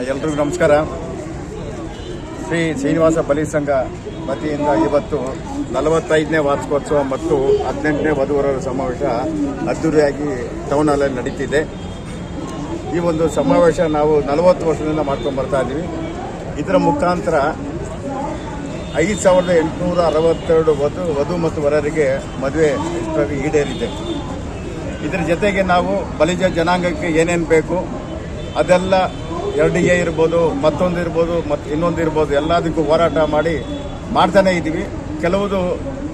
ಎಲ್ರಿಗೂ ನಮಸ್ಕಾರ. ಶ್ರೀ ಶ್ರೀನಿವಾಸ ಬಲಿ ಸಂಘ ವತಿಯಿಂದ ಇವತ್ತು ನಲವತ್ತೈದನೇ ವಾರ್ಷಿಕೋತ್ಸವ ಮತ್ತು ಹದಿನೆಂಟನೇ ವಧುವರರ ಸಮಾವೇಶ ಅದ್ದೂರಿಯಾಗಿ ಟೌನ್ ಹಾಲಲ್ಲಿ ನಡೀತಿದೆ. ಈ ಒಂದು ಸಮಾವೇಶ ನಾವು ನಲವತ್ತು ವರ್ಷದಿಂದ ಮಾಡ್ಕೊಂಡು ಬರ್ತಾ ಇದ್ದೀವಿ. ಇದರ ಮುಖಾಂತರ ಐದು ಸಾವಿರದ ಎಂಟುನೂರ ಅರವತ್ತೆರಡು ವಧು ವಧು ಮತ್ತು ವರರಿಗೆ ಮದುವೆ ಈಡೇರಿದೆ. ಇದರ ಜೊತೆಗೆ ನಾವು ಬಲಿಜ ಜನಾಂಗಕ್ಕೆ ಏನೇನು ಬೇಕು ಅದೆಲ್ಲ ಎರಡು ಎ ಇರ್ಬೋದು, ಮತ್ತೊಂದು ಇರ್ಬೋದು ಮತ್ತು ಇನ್ನೊಂದು ಇರ್ಬೋದು, ಎಲ್ಲದಕ್ಕೂ ಹೋರಾಟ ಮಾಡಿ ಮಾಡ್ತಾನೇ ಇದ್ದೀವಿ. ಕೆಲವುದು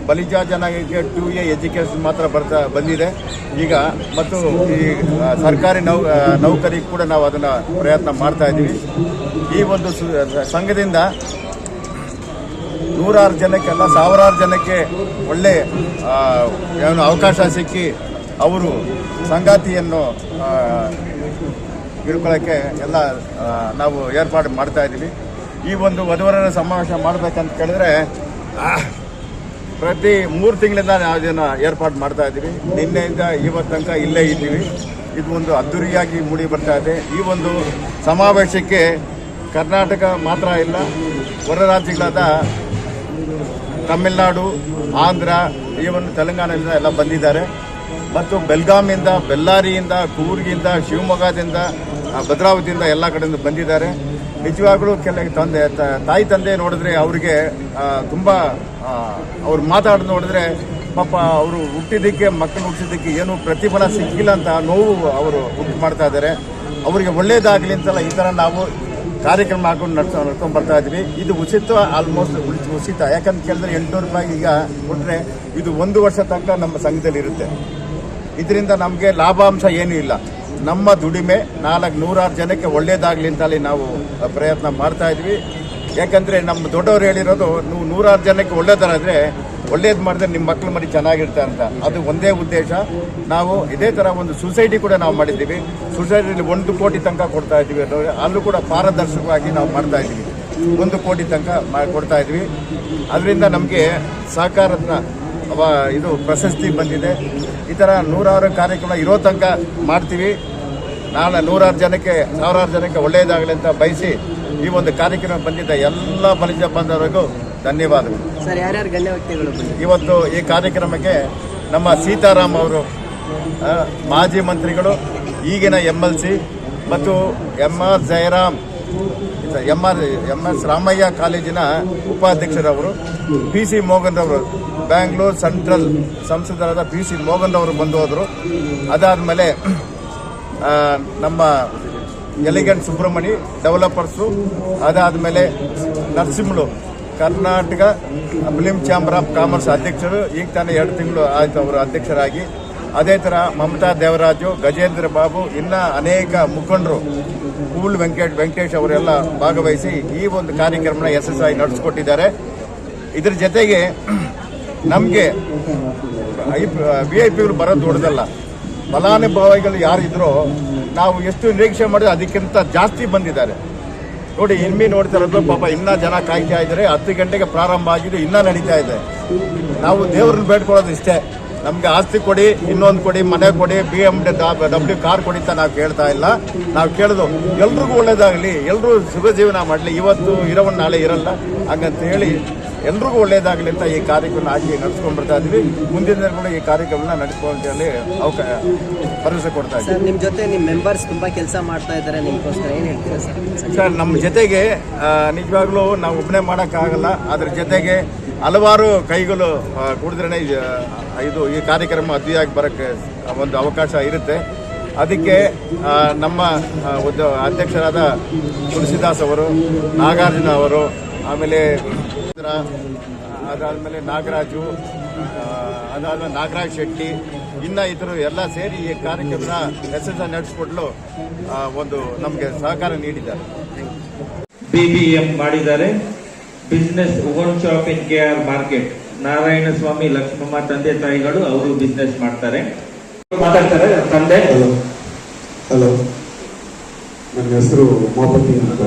ಬಲಿಜ ಜನಾಂಗಕ್ಕೆ ಟು ಎ ಎಜುಕೇಷನ್ ಮಾತ್ರ ಬರ್ತಾ ಬಂದಿದೆ. ಈಗ ಮತ್ತು ಈ ಸರ್ಕಾರಿ ನೌ ನೌಕರಿಗೆ ಕೂಡ ನಾವು ಅದನ್ನು ಪ್ರಯತ್ನ ಮಾಡ್ತಾ ಇದ್ದೀವಿ. ಈ ಒಂದು ಸಂಘದಿಂದ ನೂರಾರು ಜನಕ್ಕೆಲ್ಲ ಸಾವಿರಾರು ಜನಕ್ಕೆ ಒಳ್ಳೆ ಏನು ಅವಕಾಶ ಸಿಕ್ಕಿ ಅವರು ಸಂಗಾತಿಯನ್ನು ಆ, ಹಿಡ್ಕೊಳ್ಳೋಕ್ಕೆ ಎಲ್ಲ ನಾವು ಏರ್ಪಾಡು ಮಾಡ್ತಾ ಇದ್ದೀವಿ. ಈ ಒಂದು ವಧುವರರ ಸಮಾವೇಶ ಮಾಡಬೇಕಂತ ಕೇಳಿದ್ರೆ ಪ್ರತಿ ಮೂರು ತಿಂಗಳಿಂದ ನಾವು ಇದನ್ನು ಏರ್ಪಾಡು ಮಾಡ್ತಾ ಇದ್ದೀವಿ. ನಿನ್ನೆಯಿಂದ ಇವತ್ತು ತನಕ ಇಲ್ಲೇ ಇದ್ದೀವಿ. ಇದು ಒಂದು ಅದ್ದೂರಿಯಾಗಿ ಮೂಡಿ ಬರ್ತಾ ಇದೆ. ಈ ಒಂದು ಸಮಾವೇಶಕ್ಕೆ ಕರ್ನಾಟಕ ಮಾತ್ರ ಇಲ್ಲ ಹೊರ ರಾಜ್ಯಗಳಾದ ತಮಿಳುನಾಡು ಆಂಧ್ರ ಈವನ್ ತೆಲಂಗಾಣದಿಂದ ಎಲ್ಲ ಬಂದಿದ್ದಾರೆ. ಮತ್ತು ಬೆಲ್ಗಾಮಿಂದ ಬೆಲ್ಲಾರಿಯಿಂದ ಕೂರ್ಗಿಂದ ಶಿವಮೊಗ್ಗದಿಂದ ಭದ್ರಾವತಿಯಿಂದ ಎಲ್ಲ ಕಡೆಯಿಂದ ಬಂದಿದ್ದಾರೆ. ನಿಜವಾಗ್ಲೂ ಕೆಲ ತಂದೆ ತಾಯಿ ತಂದೆ ನೋಡಿದ್ರೆ ಅವರಿಗೆ ತುಂಬ ಅವ್ರು ಮಾತಾಡ್ ನೋಡಿದ್ರೆ ಪಾಪ ಅವರು ಹುಟ್ಟಿದ್ದಕ್ಕೆ, ಮಕ್ಕಳು ಹುಟ್ಟಿದ್ದಕ್ಕೆ ಏನು ಪ್ರತಿಫಲ ಸಿಕ್ಕಿಲ್ಲ ಅಂತ ನೋವು ಅವರು ಉಂಟು ಮಾಡ್ತಾ ಇದ್ದಾರೆ. ಅವರಿಗೆ ಒಳ್ಳೇದಾಗಲಿ ಅಂತಲ್ಲ ಈ ಥರ ನಾವು ಕಾರ್ಯಕ್ರಮ ಹಾಕೊಂಡು ನಡ್ಸ್ಕೊಂಡು ನಡ್ಕೊಂಡು ಬರ್ತಾ ಇದ್ವಿ ಇದು ಉಚಿತ ಆಲ್ಮೋಸ್ಟ್ ಉಚಿತ. ಯಾಕಂತ ಕೇಳಿದ್ರೆ ಎಂಟುನೂರು ರೂಪಾಯಿ ಈಗ ಕೊಟ್ಟರೆ ಇದು ಒಂದು ವರ್ಷ ತನಕ ನಮ್ಮ ಸಂಘದಲ್ಲಿ ಇರುತ್ತೆ ಇದರಿಂದ ನಮಗೆ ಲಾಭಾಂಶ ಏನೂ ಇಲ್ಲ. ನಮ್ಮ ದುಡಿಮೆ ನಾಲ್ಕು ನೂರಾರು ಜನಕ್ಕೆ ಒಳ್ಳೇದಾಗಲಿ ಅಂತಲ್ಲಿ ನಾವು ಪ್ರಯತ್ನ ಮಾಡ್ತಾ ಇದ್ವಿ. ಯಾಕಂದರೆ ನಮ್ಮ ದೊಡ್ಡವರು ಹೇಳಿರೋದು, ನೀವು ನೂರಾರು ಜನಕ್ಕೆ ಒಳ್ಳೇದಾದರೆ ಒಳ್ಳೇದು ಮಾಡಿದ್ರೆ ನಿಮ್ಮ ಮಕ್ಕಳು ಮರಿ ಚೆನ್ನಾಗಿರ್ತಾರೆ ಅಂತ. ಅದು ಒಂದೇ ಉದ್ದೇಶ. ನಾವು ಇದೇ ಥರ ಒಂದು ಸೊಸೈಟಿ ಕೂಡ ನಾವು ಮಾಡಿದ್ದೀವಿ. ಸೊಸೈಟಿಯಲ್ಲಿ ಒಂದು ಕೋಟಿ ತನಕ ಕೊಡ್ತಾ ಇದ್ದೀವಿ ಅಲ್ಲೂ ಕೂಡ ಪಾರದರ್ಶಕವಾಗಿ ನಾವು ಮಾಡ್ತಾ ಇದ್ದೀವಿ. ಒಂದು ಕೋಟಿ ತನಕ ಕೊಡ್ತಾ ಇದ್ವಿ ಅದರಿಂದ ನಮಗೆ ಸಹಕಾರತ್ನ ಅವ ಇದು ಪ್ರಶಸ್ತಿ ಬಂದಿದೆ. ಈ ಥರ ನೂರಾರು ಕಾರ್ಯಕ್ರಮ ಇರೋ ತನಕ ಮಾಡ್ತೀವಿ. ನಾನು ನೂರಾರು ಜನಕ್ಕೆ ಸಾವಿರಾರು ಜನಕ್ಕೆ ಒಳ್ಳೆಯದಾಗಲಿ ಅಂತ ಬಯಸಿ ಈ ಒಂದು ಕಾರ್ಯಕ್ರಮ ಬಂದಿದ್ದ ಎಲ್ಲ ಬಲಿಜ ಬಂದವರಿಗೂ ಧನ್ಯವಾದಗಳು. ಸರ್ ಯಾರ್ಯಾರು ಗಣ್ಯ ವ್ಯಕ್ತಿಗಳು ಇವತ್ತು ಈ ಕಾರ್ಯಕ್ರಮಕ್ಕೆ ನಮ್ಮ ಸೀತಾರಾಮ್ ಅವರು ಮಾಜಿ ಮಂತ್ರಿಗಳು ಈಗಿನ ಎಂ ಎಲ್ ಸಿ ಮತ್ತು M R Jayaram M R M S Ramaiah ಕಾಲೇಜಿನ ಉಪಾಧ್ಯಕ್ಷರವರು, ಪಿ ಸಿ ಮೋಹನ್ ಅವರು ಬ್ಯಾಂಗ್ಳೂರ್ ಸೆಂಟ್ರಲ್ ಸಂಸದರಾದ ಪಿ ಸಿ ಮೋಹನ್ ಅವರು ಬಂದು ಹೋದರು ಅದಾದಮೇಲೆ ನಮ್ಮ ಎಲಿಗೆಂಟ್ ಸುಬ್ರಹ್ಮಣಿ, ಡೆವಲಪರ್ಸು, ಅದಾದಮೇಲೆ ನರಸಿಂಹಳು, Karnataka film chamber of commerce ಅಧ್ಯಕ್ಷರು. ಈಗ ತಾನೇ ಎರಡು ತಿಂಗಳು ಆಯಿತು ಅವರು ಅಧ್ಯಕ್ಷರಾಗಿ. ಅದೇ ಥರ ಮಮತಾ ದೇವರಾಜು, ಗಜೇಂದ್ರ ಬಾಬು, ಇನ್ನ ಅನೇಕ ಮುಖಂಡರು ಕೂಲ್ ವೆಂಕಟೇಶ್ ವೆಂಕಟೇಶ್ ಅವರೆಲ್ಲ ಭಾಗವಹಿಸಿ ಈ ಒಂದು ಕಾರ್ಯಕ್ರಮನ ಯಶಸ್ಸಾಗಿ ನಡೆಸ್ಕೊಟ್ಟಿದ್ದಾರೆ. ಇದ್ರ ಜೊತೆಗೆ ನಮಗೆ ವಿ ಐ ಪಿಗಳು ಬರೋದು ದೊಡ್ಡದಲ್ಲ. ಫಲಾನುಭವಿಗಳು ಯಾರಿದ್ರೋ ನಾವು ಎಷ್ಟು ನಿರೀಕ್ಷೆ ಮಾಡಿದ್ರೆ ಅದಕ್ಕಿಂತ ಜಾಸ್ತಿ ಬಂದಿದ್ದಾರೆ. ನೋಡಿ, ಇನ್ಮಿ ನೋಡ್ತಾ ಇರೋದು ಪಾಪ ಇನ್ನೂ ಜನ ಕಾಯ್ತಾ ಇದ್ದಾರೆ. ಹತ್ತು ಗಂಟೆಗೆ ಪ್ರಾರಂಭ ಆಗಿದೆ ಇನ್ನೂ ನಡೀತಾ ಇದೆ. ನಾವು ದೇವ್ರನ್ನ ಬೇಡ್ಕೊಳ್ಳೋದು ಇಷ್ಟೇ. ನಮ್ಗೆ ಆಸ್ತಿ ಕೊಡಿ, ಇನ್ನೊಂದು ಕೊಡಿ, ಮನೆ ಕೊಡಿ ಬಿ ಎಂ ಡಬ್ಲ್ಯೂ ಕಾರ್ ಕೊಡಿ ಅಂತ ನಾವು ಕೇಳ್ತಾ ಇಲ್ಲ. ನಾವು ಕೇಳೋದು, ಎಲ್ರಿಗೂ ಒಳ್ಳೇದಾಗಲಿ ಎಲ್ಲರೂ ಸುಖ ಜೀವನ ಮಾಡಲಿ, ಇವತ್ತು ಇರೋವನ್ನ ನಾಳೆ ಇರಲ್ಲ, ಹಾಗಂತ ಹೇಳಿ ಎಲ್ರಿಗೂ ಒಳ್ಳೆಯದಾಗಲಿ ಅಂತ ಈ ಕಾರ್ಯಕ್ರಮ ಆಗಿ ನಡೆಸ್ಕೊಂಡು ಬರ್ತಾ ಇದ್ದೀವಿ ಮುಂದಿನ ಕೂಡ ಈ ಕಾರ್ಯಕ್ರಮನ ನಡೆಸ್ಕೊಂಡು ಅಲ್ಲಿ ಅವಕಾಶ ಭರವಸೆ ಕೊಡ್ತಾ ಇದ್ದೀವಿ ನಿಮ್ಮ ಜೊತೆ ನಿಮ್ಮ ಮೆಂಬರ್ಸ್ ತುಂಬ ಕೆಲಸ ಮಾಡ್ತಾ ಇದ್ದಾರೆ. ನಿಮ್ಗೋಸ್ಕರ ಏನು ಹೇಳ್ತೀರಾ ಸರ್? ಸರ್ ನಮ್ಮ ಜೊತೆಗೆ ನಿಜವಾಗ್ಲೂ ನಾವು ಒಬ್ಬನೇ ಮಾಡೋಕ್ಕಾಗಲ್ಲ. ಅದ್ರ ಜೊತೆಗೆ ಹಲವಾರು ಕೈಗಳು ಕುಡಿದ್ರೆ ಇದು ಈ ಕಾರ್ಯಕ್ರಮ ಅತಿಯಾಗಿ ಬರೋಕ್ಕೆ ಒಂದು ಅವಕಾಶ ಇರುತ್ತೆ. ಅದಕ್ಕೆ ನಮ್ಮ ಅಧ್ಯಕ್ಷರಾದ ತುಳಸಿದಾಸ್ ಅವರು ನಾಗಾರ್ಜುನ ಅವರು ಆಮೇಲೆ ಇದ್ರ, ಅದಾದಮೇಲೆ ನಾಗರಾಜು ಅದಾದ್ಮೇಲೆ ನಾಗರಾಜ್ ಶೆಟ್ಟಿ ಇನ್ನ ಇದ್ರು ಎಲ್ಲ ಸೇರಿ ಈ ಕಾರ್ಯಕ್ರಮನ ಯಶಸ್ಸನ್ನು ನಡೆಸಿಕೊಡ್ಲು ಒಂದು ನಮಗೆ ಸಹಕಾರ ನೀಡಿದ್ದಾರೆ. ಬಿಬಿಎಂ ಮಾಡಿದ್ದಾರೆ. Business own shop in K R market Narayana Swamy Lakshmamma ತಂದೆ ತಾಯಿಗಳು ಅವರು ಬಿಸ್ನೆಸ್ ಮಾಡ್ತಾರೆ. ಮಾತಾಡ್ತಾರೆ ತಂದೆ? ಹಲೋ ಹಲೋ ನನ್ನ ಹೆಸರು ಉಮಾಪತಿ ಅಂತ.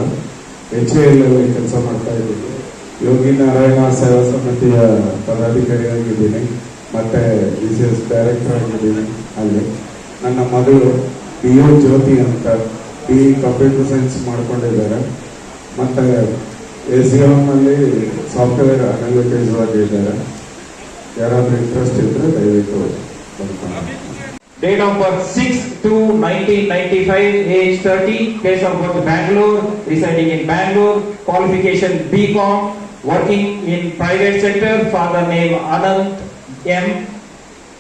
ಎಚ್ ಎಲ್ ಕೆಲಸ ಮಾಡ್ತಾ ಇದ್ದೀನಿ. ಯೋಗಿ ನಾರಾಯಣ ಸೇವಾ ಸಮಿತಿಯ ಪದಾಧಿಕಾರಿಯಾಗಿದ್ದೀನಿ. ಮತ್ತೆ ಬಿ ಸಿ ಎಸ್ ಡೈರೆಕ್ಟರ್ ಆಗಿದ್ದೀನಿ ಅಲ್ಲಿ. ನನ್ನ ಮಗಳು ಬಿ ಯು ಜ್ಯೋತಿ ಅಂತ ಬಿ ಕಂಪ್ಯೂಟರ್ ಸೈನ್ಸ್ ಮಾಡ್ಕೊಂಡಿದ್ದಾರೆ. ಮತ್ತು ಎಂ ಎಮ್ನಲ್ಲಿ ಸಾಫ್ಟ್ವೇರ್ ಅನಾಲಿಟಿಸ್ ಆಗಿದ್ದಾರೆ ಯಾರಾದರೂ ಇಂಟ್ರೆಸ್ಟ್ ಇದ್ದರೆ ದಯವಿಟ್ಟು ಬರ್ಕೊಂಡು Date of birth 6 to 1995, age 30, of of birth Bangalore, in Bangalore qualification B BCom, working in private sector, father name Anand M.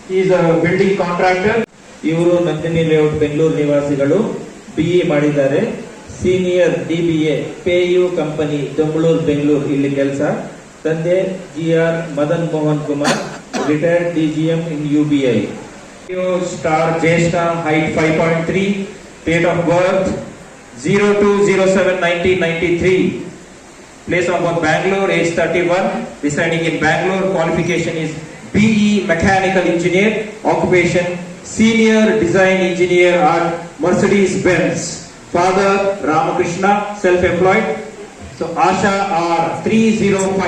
He is a building contractor. ಇವರು Nandini layout Bengaluru ನಿವಾಸಿಗಳು. B E ಮಾಡಿದ್ದಾರೆ. Senior D B A PayU company Bengaluru Bengaluru ಇಲ್ಲಿ ಕೆಲಸ. ತಂದೆ G R Madan Mohan Kumar retired D G M in U B I star Jyeshtha height five point three date of birth zero two zero seven nineteen ninety three Place of birth Bangalore, age 31, residing in Bangalore, qualification is BE Mechanical Engineer, occupation Senior Design Engineer at Mercedes Benz. Father Ramakrishna, self-employed. So Asha R 305.